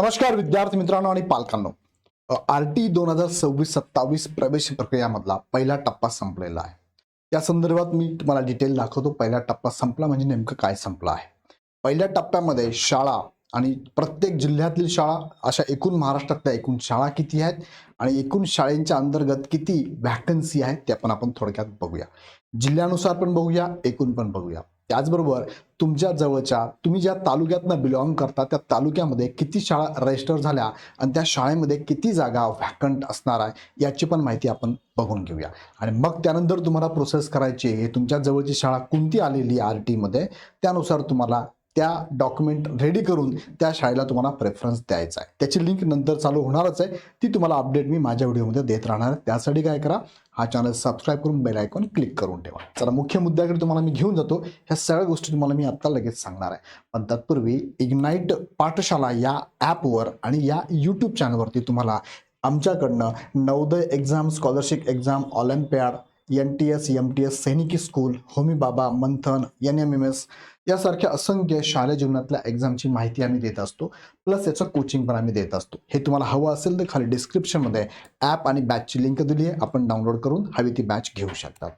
नमस्कार विद्यार्थी मित्रांनो आणि पालकांनो. आर टी दोन हजार सव्वीस सत्तावीस प्रवेश प्रक्रियामधला पहिला टप्पा संपलेला आहे. या संदर्भात मी तुम्हाला डिटेल दाखवतो पहिला टप्पा संपला म्हणजे नेमकं काय संपलं आहे. पहिल्या टप्प्यामध्ये शाळा आणि प्रत्येक जिल्ह्यातील शाळा अशा एकूण महाराष्ट्रातल्या एकूण शाळा किती आहेत आणि एकूण शाळेंच्या अंतर्गत किती व्हॅकन्सी आहेत त्या पण आपण थोडक्यात बघूया. जिल्ह्यानुसार पण बघूया एकूण पण बघूया. त्याचबरोबर तुमच्या जवळच्या तुम्ही ज्या तालुक्यातनं बिलॉंग करता त्या तालुक्यामध्ये किती शाळा रजिस्टर झाल्या आणि त्या शाळेमध्ये किती जागा व्हॅकंट असणार आहे याची पण माहिती आपण बघून घेऊया. आणि मग त्यानंतर तुम्हाला प्रोसेस करायची आहे तुमच्या जवळची शाळा कोणती आलेली आर टीमध्ये त्यानुसार तुम्हाला त्या डॉक्युमेंट रेडी करून त्या शाळेला तुम्हाला प्रेफरन्स द्यायचा आहे. त्याची लिंक नंतर चालू होणारच आहे. ती तुम्हाला अपडेट मी माझ्या व्हिडिओमध्ये देत राहणार त्यासाठी काय करा हा चॅनल सबस्क्राईब करून बेल आयकॉन क्लिक करून ठेवा. चला मुख्य मुद्द्याकडे तुम्हाला मी घेऊन जातो. ह्या सगळ्या गोष्टी तुम्हाला मी आत्ता लगेच सांगणार आहे. पण तत्पूर्वी इग्नाईट पाठशाला या ॲपवर आणि या यूट्यूब चॅनलवरती तुम्हाला आमच्याकडनं Navodaya exam scholarship exam olympiad N T S M T S सैनिकी school Homi Bhabha Manthan N M M S यासारख्या असंख्य शालेय जीवनातल्या एक्झामची माहिती आम्ही देत असतो. प्लस याचं कोचिंग पण आम्ही देत असतो. हे तुम्हाला हवं असेल तर खाली डिस्क्रिप्शनमध्ये ॲप आणि बॅचची लिंक दिली आहे. आपण डाउनलोड करून हवी ती बॅच घेऊ शकतात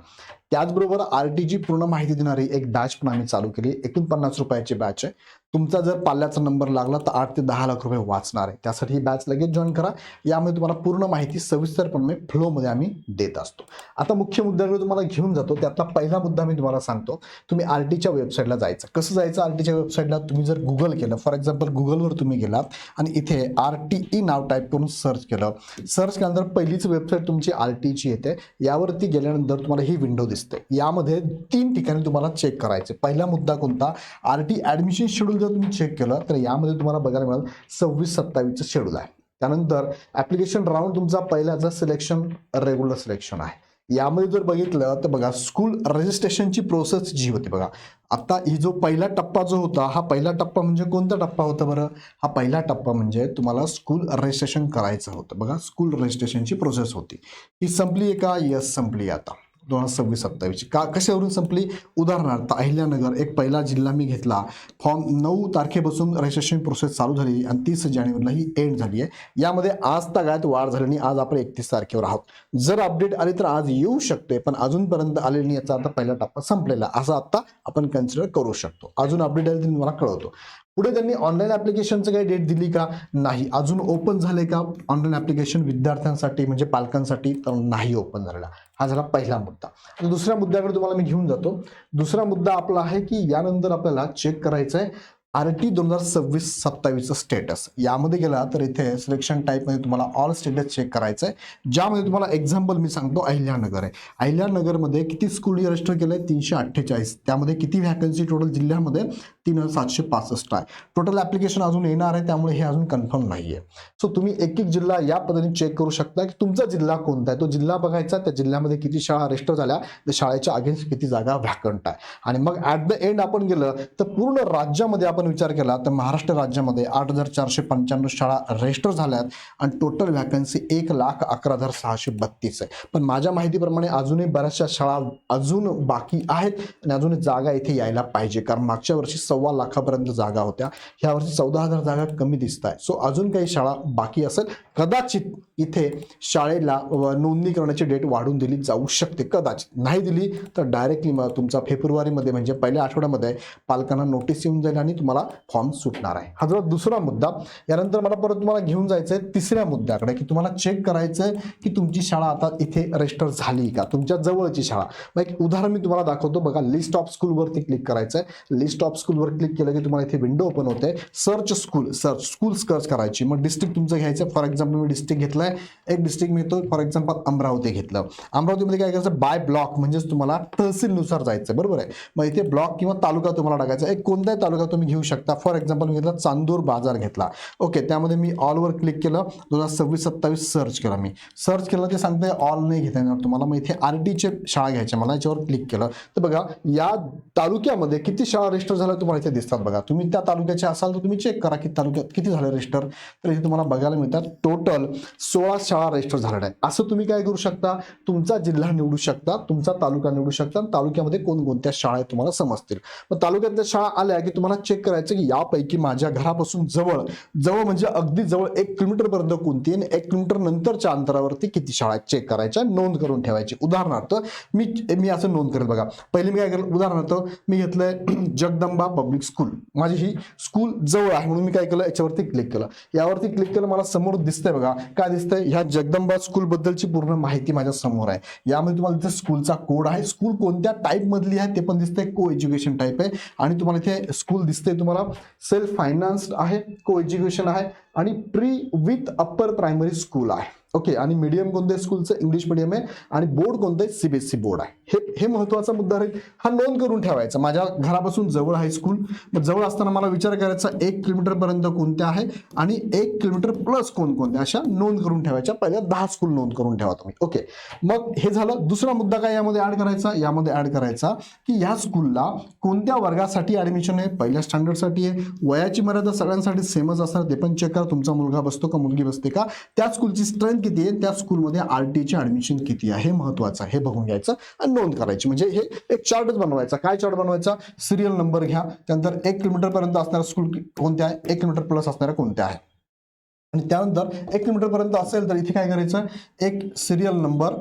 त्याचबरोबर आर टी जी पूर्ण माहिती देणारी एक बॅच पण आम्ही चालू केली एकोणपन्नास रुपयाची बॅच आहे. तुमचा जर पाल्याचा नंबर लागला तर आठ ते दहा लाख रुपये वाचणार आहे. त्यासाठी ही बॅच लगेच जॉईन करा. यामध्ये तुम्हाला पूर्ण माहिती सविस्तरपणे फ्लोमध्ये आम्ही देत असतो. आता मुख्य मुद्द्याकडे तुम्हाला घेऊन जातो. त्यातला पहिला मुद्दा मी तुम्हाला सांगतो. तुम्ही आर टीच्या वेबसाईटला जायचं. जायचं. कसं जायचं? आर टीच्या वेबसाईटला तुम्ही जर गुगल केलं फॉर एक्झाम्पल गुगलवर तुम्ही गेलात आणि इथे आर टी ई नाव टाईप करून सर्च केलं. सर्च केल्यानंतर पहिलीच वेबसाईट तुमची आर टीची येते. यावरती गेल्यानंतर तुम्हाला ही विंडो दिसते. यामध्ये तीन ठिकाणी तुम्हाला चेक करायचे. पहिला मुद्दा कोणता? आर टी ॲडमिशन शेड्यूल जर तुम्ही चेक केलं तर यामध्ये तुम्हाला बघायला मिळेल सव्वीस सत्तावीसचं शेड्यूल आहे. त्यानंतर ॲप्लिकेशन राऊंड तुमचा पहिल्याचं सिलेक्शन रेग्युलर सिलेक्शन आहे. यामध्ये जर बघितलं तर बघा स्कूल रजिस्ट्रेशनची प्रोसेस जी होती बघा. आता ही जो पहिला टप्पा जो होता हा पहिला टप्पा म्हणजे कोणता टप्पा होता बरं? हा पहिला टप्पा म्हणजे तुम्हाला स्कूल रजिस्ट्रेशन करायचं होतं बघा. स्कूल रजिस्ट्रेशनची प्रोसेस होती. ही संपली आहे का? यस संपली आता. दोन हजार सव्वीस सत्तावीसची. का कशावरून संपली? उदाहरणार्थ अहिल्यानगर एक पहिला जिल्हा मी घेतला. फॉर्म नऊ तारखेपासून रजिस्ट्रेशन प्रोसेस चालू झाली आणि तीस जानेवारीला ही एंड झाली आहे. यामध्ये आज तागायत वाढ झाली आणि आज आपण एकतीस तारखेवर आहोत. जर अपडेट आली तर आज येऊ शकते पण अजूनपर्यंत आलेली नाही. याचा आता पहिला टप्पा संपलेला असा असं आता आपण कन्सिडर करू शकतो. अजून अपडेट आली तर मला कळवतो. पुढे त्यांनी ऑनलाईन ॲप्लिकेशनचं काही डेट दिली का? नाही. अजून ओपन झाले का? ऑनलाईन ॲप्लिकेशन विद्यार्थ्यांसाठी म्हणजे पालकांसाठी तर नाही ओपन झालेला. हा झाला पहिला मुद्दा. आता दुसऱ्या मुद्द्याकडे तुम्हाला मी घेऊन जातो. दुसरा मुद्दा आपला आहे की यानंतर आपल्याला चेक करायचं आहे आर टी दोन हजार सव्वीस सत्तावीसचं स्टेटस यामध्ये गेला तर इथे सिलेक्शन टाईपमध्ये तुम्हाला ऑल स्टेटस चेक करायचं आहे ज्यामध्ये तुम्हाला एक्झाम्पल मी सांगतो अहिल्यानगर आहे. अहिल्यानगरमध्ये किती स्कूल रजिस्टर केलं आहे तीनशे अठ्ठेचाळीस. त्यामध्ये किती व्हॅकन्सी टोटल जिल्ह्यामध्ये? तीन हजार सातशे पासष्ट आहे. टोटल ॲप्लिकेशन अजून येणार आहे त्यामुळे हे अजून कन्फर्म नाही आहे सो तुम्ही एक एक जिल्हा या पद्धतीने चेक करू शकता की तुमचा जिल्हा कोणता आहे. तो जिल्हा बघायचा त्या जिल्ह्यामध्ये किती शाळा रजिस्टर झाल्या त्या शाळेच्या अगेन्स्ट किती जागा व्हॅकंट आहे. आणि मग ॲट द एंड आपण गेलं तर पूर्ण राज्यामध्ये आपण विचार केला तर महाराष्ट्र राज्यामध्ये आठ हजार चारशे पंच्याण्णव शाळा रजिस्टर झाल्यात आणि टोटल व्हॅकन्सी एक लाख अकरा हजार सहाशे बत्तीस आहे. पण माझ्या माहितीप्रमाणे अजूनही बऱ्याचशा शाळा अजून बाकी आहेत आणि अजून जागा इथे यायला पाहिजे. कारण मागच्या वर्षी सव्वा लाखापर्यंत जागा होत्या. ह्या वर्षी चौदा हजार जागा कमी दिसत आहे सो अजून काही शाळा बाकी असेल कदाचित इथे शाळेला नोंदणी करण्याची डेट वाढून दिली जाऊ शकते. कदाचित नाही दिली तर डायरेक्टली मग तुमचा फेब्रुवारीमध्ये म्हणजे पहिल्या आठवड्यामध्ये पालकांना नोटीस येऊन जाईल आणि तुम्हाला फॉर्म सुटणार आहे. हा जरा दुसरा मुद्दा. यानंतर मला परत तुम्हाला घेऊन जायचं आहे तिसऱ्या मुद्द्याकडे की तुम्हाला चेक करायचं आहे की तुमची शाळा आता इथे रजिस्टर झाली का? तुमच्या जवळची शाळा. मग एक उदाहरण मी तुम्हाला दाखवतो. बघा लिस्ट ऑफ स्कूलवरती क्लिक करायचं आहे लिस्ट ऑफ स्कूल स्कूलवर क्लिक केलं की तुम्हाला इथे विंडो ओपन होते. Search school search school search करायची. मग डिस्ट्रिक्ट तुमचं घ्यायचं. फॉर एक्झाम्पल मी डिस्ट्रिक्ट घेतलाय. एक डिस्ट्रिक्ट मिळतो फॉर एक्झाम्पल अमरावती घेतलं. अमरावतीमध्ये काय करायचं? बाय ब्लॉक म्हणजेच तुम्हाला तहसीलनुसार जायचं बरोबर आहे? मग इथे ब्लॉक किंवा तालुका तुम्हाला टाकायचा. एक कोणताही तालुका तुम्ही घेऊ शकता. फॉर एक्झाम्पल मी घेतला चांदूर बाजार घेतला. ओके त्यामध्ये मी ऑलवर क्लिक केलं. दोन हजार सव्वीस सत्तावीस सर्च केलं मी. सर्च केलं ते सांगते ऑल नाही घेता येणार तुम्हाला. मग इथे आर टीचे शाळा घ्यायच्या मला याच्यावर क्लिक केलं. तर बघा या तालुक्यामध्ये किती शाळा रजिस्टर झाल्या तुम्हाला? तुम्हाला इथे दिसतात बघा. तुम्ही त्या तालुक्याचे असाल तर तुम्ही चेक करा की तालुक्यात किती झाले रजिस्टर तर इथे तुम्हाला बघायला मिळतात टोटल सोळा शाळा रजिस्टर झालेल्या आहे असं तुम्ही काय करू शकता? तुमचा जिल्हा निवडू शकता तुमचा तालुका निवडू शकता तालुक्यामध्ये कोणकोणत्या शाळा आहेत तुम्हाला समजतील. मग तालुक्यातल्या शाळा आल्या की तुम्हाला चेक करायचं की यापैकी माझ्या घरापासून जवळ जवळ म्हणजे अगदी जवळ एक किलोमीटरपर्यंत कोणती आणि एक किलोमीटर नंतरच्या अंतरावरती किती शाळा आहेत चेक करायच्या नोंद करून ठेवायची. उदाहरणार्थ मी मी असं नोंद करेल बघा. पहिले मी काय करेल? उदाहरणार्थ मी घेतलंय जगदंबा पब्लिक स्कूल माझी ही स्कूल जवळ आहे म्हणून मी काय केलं याच्यावरती क्लिक केलं. यावरती क्लिक केलं मला समोर दिसतंय बघा काय दिसतंय? ह्या जगदंबा स्कूल बद्दलची पूर्ण माहिती माझ्यासमोर आहे. यामध्ये तुम्हाला इथे स्कूलचा कोड आहे. स्कूल कोणत्या टाईप मधली आहे ते पण दिसतंय. को एज्युकेशन टाईप आहे. आणि तुम्हाला इथे स्कूल दिसते तुम्हाला सेल्फ फायनान्स्ड आहे को एज्युकेशन आहे आणि pre with upper primary school आहे. ओके आणि मीडियम कोणत्या स्कूलचं इंग्लिश मीडियम आहे. आणि बोर्ड कोणतं? आहे सीबीएसई बोर्ड आहे. हे हे महत्त्वाचा मुद्दा राहील. हा नोंद करून ठेवायचा. माझ्या घरापासून जवळ आहे स्कूल मग जवळ असताना मला विचार करायचा एक किलोमीटर पर्यंत कोणत्या आहे? आणि एक किलोमीटर प्लस कोणकोणत्या? अशा नोंद करून ठेवायच्या. पहिल्या दहा स्कूल नोंद करून ठेवा तुम्ही. ओके. मग हे झालं. दुसरा मुद्दा काय यामध्ये ऍड करायचा? यामध्ये ऍड करायचा की या स्कूलला कोणत्या वर्गासाठी ऍडमिशन आहे? पहिल्या स्टँडर्डसाठी आहे. वयाची मर्यादा सगळ्यांसाठी सेमच असणार. ते पण चेक करा. तुमचा मुलगा बसतो का? मुलगी बसते का? त्या स्कूलची स्ट्रेंथ किती आहे? त्या स्कूलमध्ये आर टीचे ऍडमिशन किती आहे? हे महत्वाचं आहे. हे बघून घ्यायचं आणि नोंद करायची. म्हणजे हे एक चार्टच बनवायचा. काय चार्ट बनवायचा? सिरियल नंबर घ्या. त्यानंतर एक किलोमीटरपर्यंत असणाऱ्या स्कूल कोणत्या आहे? एक किलोमीटर प्लस असणाऱ्या कोणत्या आहे? आणि त्यानंतर एक किलोमीटरपर्यंत असेल तर इथे काय करायचं? एक सिरियल नंबर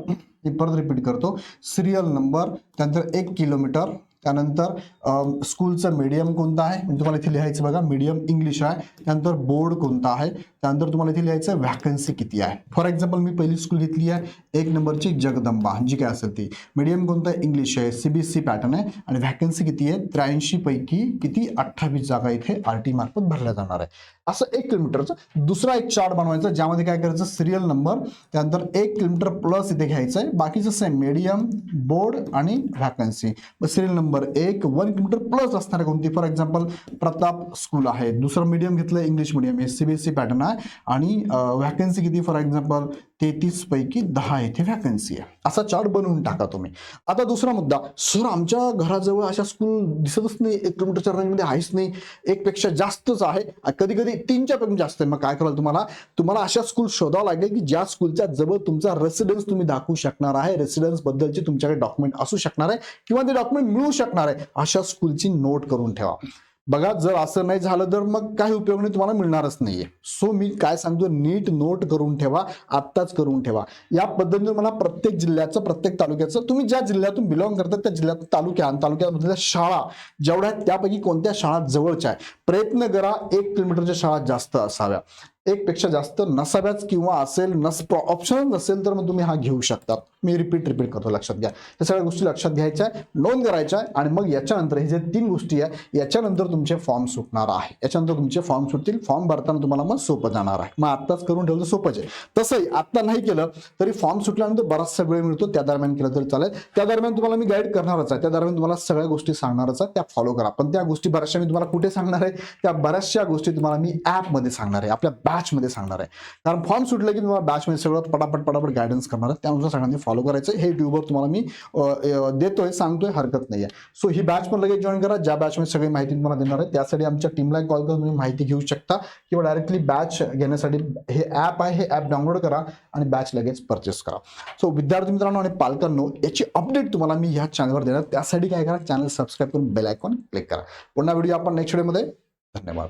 मी परत रिपीट करतो. सिरियल नंबर त्यानंतर एक किलोमीटर त्यानंतर स्कूलचं मीडियम कोणतं आहे? म्हणजे तुम्हाला इथे लिहायचं बघा मीडियम इंग्लिश आहे. त्यानंतर बोर्ड कोणता आहे? त्यानंतर तुम्हाला इथे लिहायचं व्हॅकन्सी किती आहे? फॉर एक्झाम्पल मी पहिली स्कूल घेतली आहे एक नंबरची जगदंबा जी काय असेल ती. मीडियम कोणतं आहे? इंग्लिश आहे सीबीएसई पॅटर्न आहे. आणि व्हॅकन्सी किती आहे? त्र्याऐंशी पैकी किती? अठ्ठावीस जागा इथे आर टी मार्फत भरल्या जाणार आहे. असं एक किलोमीटरचं दुसरा एक चार्ट बनवायचा ज्यामध्ये काय करायचं? सिरियल नंबर त्यानंतर एक किलोमीटर प्लस इथे घ्यायचं आहे. बाकीचं सेम मीडियम बोर्ड आणि व्हॅकन्सी सिरियल नंबर एक वन किलोमीटर प्लस असणारे कोणती? फॉर एक्झाम्पल प्रताप स्कूल आहे. दुसरं मीडियम घेतलं इंग्लिश मीडियम हे सीबीएसई पॅटर्न आहे. आणि व्हॅकन्सी किती? फॉर एक्झाम्पल तेहतीस पैकी दहा येथे व्हॅकन्सी आहे. असा चार्ट बनवून टाका तुम्ही. आता दुसरा मुद्दा. सर आमच्या घराजवळ अशा स्कूल दिसतच नाही. एक किलोमीटरच्या रेंजमध्ये आहेच नाही. एक पेक्षा जास्तच आहे. कधी कधी तीनच्या पेक्षा जास्त आहे. मग काय कराल तुम्हाला? तुम्हाला अशा स्कूल शोधावं लागेल की ज्या स्कूलच्या जवळ तुमचा रेसिडेन्स तुम्ही दाखवू शकणार आहे. रेसिडेन्स बद्दलचे तुमच्याकडे डॉक्युमेंट असू शकणार आहे. किंवा ते डॉक्युमेंट मिळू शकणार आहे. अशा स्कूलची नोट करून ठेवा. बघा जर असं नाही झालं तर मग काही उपयोग नाही तुम्हाला मिळणारच नाहीये. सो मी काय सांगतो नीट नोट करून ठेवा आत्ताच करून ठेवा. या पद्धतीने मला प्रत्येक जिल्ह्याचं प्रत्येक तालुक्याचं तुम्ही ज्या जिल्ह्यातून बिलॉंग करतात त्या जिल्ह्यात तालुक्या आणि तालुक्यामधल्या शाळा जेवढ्या आहेत त्यापैकी कोणत्या शाळा जवळच्या आहे प्रयत्न करा एक किलोमीटरच्या शाळा जास्त असाव्या. एक पेक्षा जास्त नसाव्याच किंवा असेल नस ऑप्शन नसेल तर मग तुम्ही हा घेऊ शकता. मी रिपीट रिपीट करतो लक्षात घ्या. या सगळ्या गोष्टी लक्षात घ्यायच्या आहे नोंद करायच्या आहे आणि मग याच्यानंतर हे जे तीन गोष्टी आहे याच्यानंतर तुमचे फॉर्म सुटणार आहे. याच्यानंतर तुमचे फॉर्म सुटतील फॉर्म भरताना तुम्हाला मग सोपं जाणार आहे. मग आत्ताच करून ठेवलं सोपंच आहे. तसंही आत्ता नाही केलं तरी फॉर्म सुटल्यानंतर बराचसा वेळ मिळतो त्या दरम्यान केलं तरी चालेल. त्या दरम्यान तुम्हाला मी गाईड करणारच आहे. त्या दरम्यान तुम्हाला सगळ्या गोष्टी सांगणारच आहे त्या फॉलो करा. पण त्या गोष्टी बऱ्याचशा मी तुम्हाला कुठे सांगणार आहे? त्या बऱ्याचशा गोष्टी तुम्हाला मी ॲपमध्ये सांगणार आहे. आपल्या बॅचमध्ये सांगणार आहे. कारण फॉर्म सुटलं की तुम्हाला बॅचमध्ये सगळं पटापट पटापट गायडन्स करणार आहे. त्यानुसार सगळ्यांनी फॉलो करायचं. हे ट्यूबवर तुम्हाला मी देतोय सांगतोय हरकत नाही आहे सो ही बॅच पण लगेच जॉईन करा. ज्या बॅचमध्ये सगळी माहिती तुम्हाला देणार आहे त्यासाठी आमच्या टीमला कॉल करून तुम्ही माहिती घेऊ शकता. किंवा डायरेक्टली बॅच घेण्यासाठी हे ॲप आहे हे ॲप डाउनलोड करा आणि बॅच लगेच परचेस करा. सो विद्यार्थी मित्रांनो आणि पालकांनो याची अपडेट तुम्हाला मी ह्या चॅनलवर देणार. त्यासाठी काय करा? चॅनल सबस्क्राईब करून बेल आयकॉन क्लिक करा. पुन्हा व्हिडिओ आपण नेक्स्ट व्हिडिओमध्ये धन्यवाद.